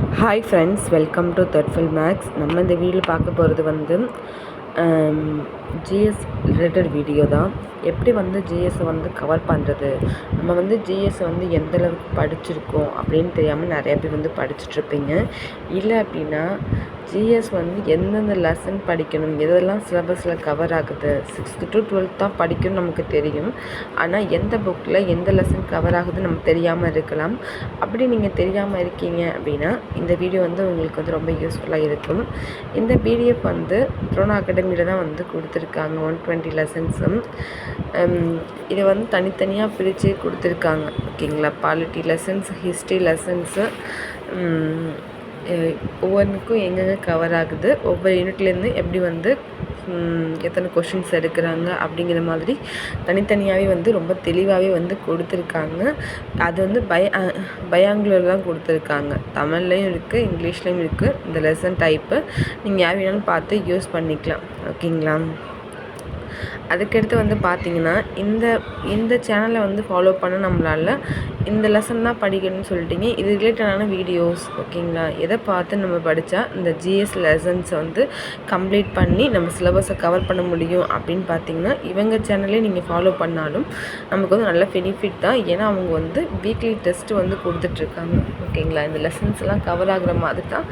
Hi friends welcome to தட்ஃபுல் மேக்ஸ் நம்ம இந்த வீடியோவில் பார்க்க போகிறது வந்து ஜிஎஸ் ரிலேட்டட் வீடியோ தான். எப்படி வந்து ஜிஎஸ்ஸை வந்து கவர் பண்ணுறது நம்ம வந்து ஜிஎஸ் வந்து எந்த அளவுக்கு படிச்சிருக்கோம் அப்படின்னு தெரியாமல் நிறையா பேர் வந்து படிச்சுட்ருப்பீங்க இல்லை அப்படின்னா ஜிஎஸ் வந்து எந்தெந்த லெசன் படிக்கணும் எதெல்லாம் சிலபஸில் கவர் ஆகுது? சிக்ஸ்த்து டு டுவெல்த் தான் படிக்கணும் நமக்கு தெரியும். ஆனால் எந்த புக்கில் எந்த லெசன் கவர் ஆகுதுன்னு நமக்கு தெரியாமல் இருக்கலாம். அப்படி நீங்கள் தெரியாமல் இருக்கீங்க அப்படின்னா இந்த வீடியோ வந்து உங்களுக்கு வந்து ரொம்ப யூஸ்ஃபுல்லாக இருக்கும். இந்த பிடிஎஃப் வந்து த்ரோனா அகாடமியில் தான் வந்து கொடுத்துருக்காங்க ஒன் டுவெண்ட்டி லெசன்ஸும் இதை வந்து தனித்தனியாக பிரித்து கொடுத்துருக்காங்க. ஓகேங்களா? பாலிட்டி லெசன்ஸ் ஹிஸ்ட்ரி லெசன்ஸு ஒவ்வொன்றுக்கும் எங்கெங்கே கவர் ஆகுது? ஒவ்வொரு யூனிட்லேருந்து எப்படி வந்து எத்தனை கொஷின்ஸ் எடுக்கிறாங்க அப்படிங்கிற மாதிரி தனித்தனியாகவே வந்து ரொம்ப தெளிவாகவே வந்து கொடுத்துருக்காங்க. அது வந்து பய பயாங்குலர் தான் கொடுத்துருக்காங்க. தமிழ்லேயும் இருக்குது இங்கிலீஷ்லேயும் இருக்குது இந்த லெசன் டைப்பு நீங்கள் யார் வேணாலும் பார்த்து யூஸ் பண்ணிக்கலாம். ஓகேங்களா அதுக்கடுத்து வந்து பார்த்திங்கன்னா இந்த இந்த சேனலை வந்து ஃபாலோ பண்ண நம்மளால் இந்த லெசன் தான் படிக்கணும்னு சொல்லிட்டீங்க. இது ரிலேட்டடான வீடியோஸ் ஓகேங்களா எதை பார்த்து நம்ம படித்தா இந்த ஜிஎஸ் லெசன்ஸை வந்து கம்ப்ளீட் பண்ணி நம்ம சிலபஸை கவர் பண்ண முடியும் அப்படின்னு பார்த்தீங்கன்னா இவங்க சேனலே நீங்கள் ஃபாலோ பண்ணாலும் நமக்கு வந்து நல்ல பெனிஃபிட் தான். ஏன்னா அவங்க வந்து வீக்லி டெஸ்ட்டு வந்து கொடுத்துட்ருக்காங்க ஓகேங்களா இந்த லெசன்ஸ்லாம் கவர் ஆகுற மாதிரி தான்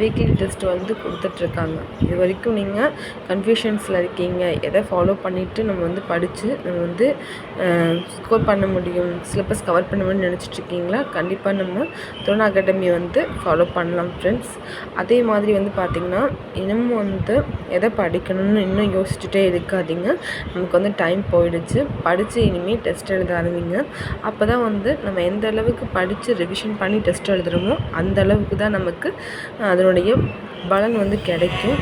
வீக்லி டெஸ்ட் வந்து கொடுத்துட்ருக்காங்க. இது வரைக்கும் நீங்கள் கன்ஃபியூஷன்ஸில் இருக்கீங்க எதை ஃபாலோ ஃபாலோ பண்ணிவிட்டு நம்ம வந்து படித்து நம்ம வந்து ஸ்கோர் பண்ண முடியும் சிலபஸ் கவர் பண்ண முடியும்னு நினச்சிட்ருக்கீங்களா? கண்டிப்பாக நம்ம துரோன் அகாடமி வந்து ஃபாலோ பண்ணலாம் ஃப்ரெண்ட்ஸ் அதே மாதிரி வந்து பார்த்திங்கன்னா இன்னமும் வந்து எதை படிக்கணும்னு இன்னும் யோசிச்சுட்டே இருக்காதிங்க. நமக்கு வந்து டைம் போயிடுச்சு. படித்து இனிமேல் டெஸ்ட் எழுத ஆரம்பிங்க அப்போ தான் வந்து நம்ம எந்த அளவுக்கு படித்து ரிவிஷன் பண்ணி டெஸ்ட் எழுதுகிறோமோ அந்த அளவுக்கு தான் நமக்கு அதனுடைய பலன் வந்து கிடைக்கும்.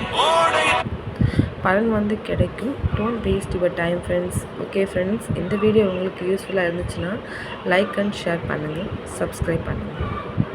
பலன் வந்து கிடைக்கும். Don't waste your time friends okay friends இந்த வீடியோ உங்களுக்கு யூஸ்ஃபுல்லாக இருந்துச்சுன்னா லைக் அண்ட் ஷேர் பண்ணுங்கள் சப்ஸ்கிரைப் பண்ணுங்கள்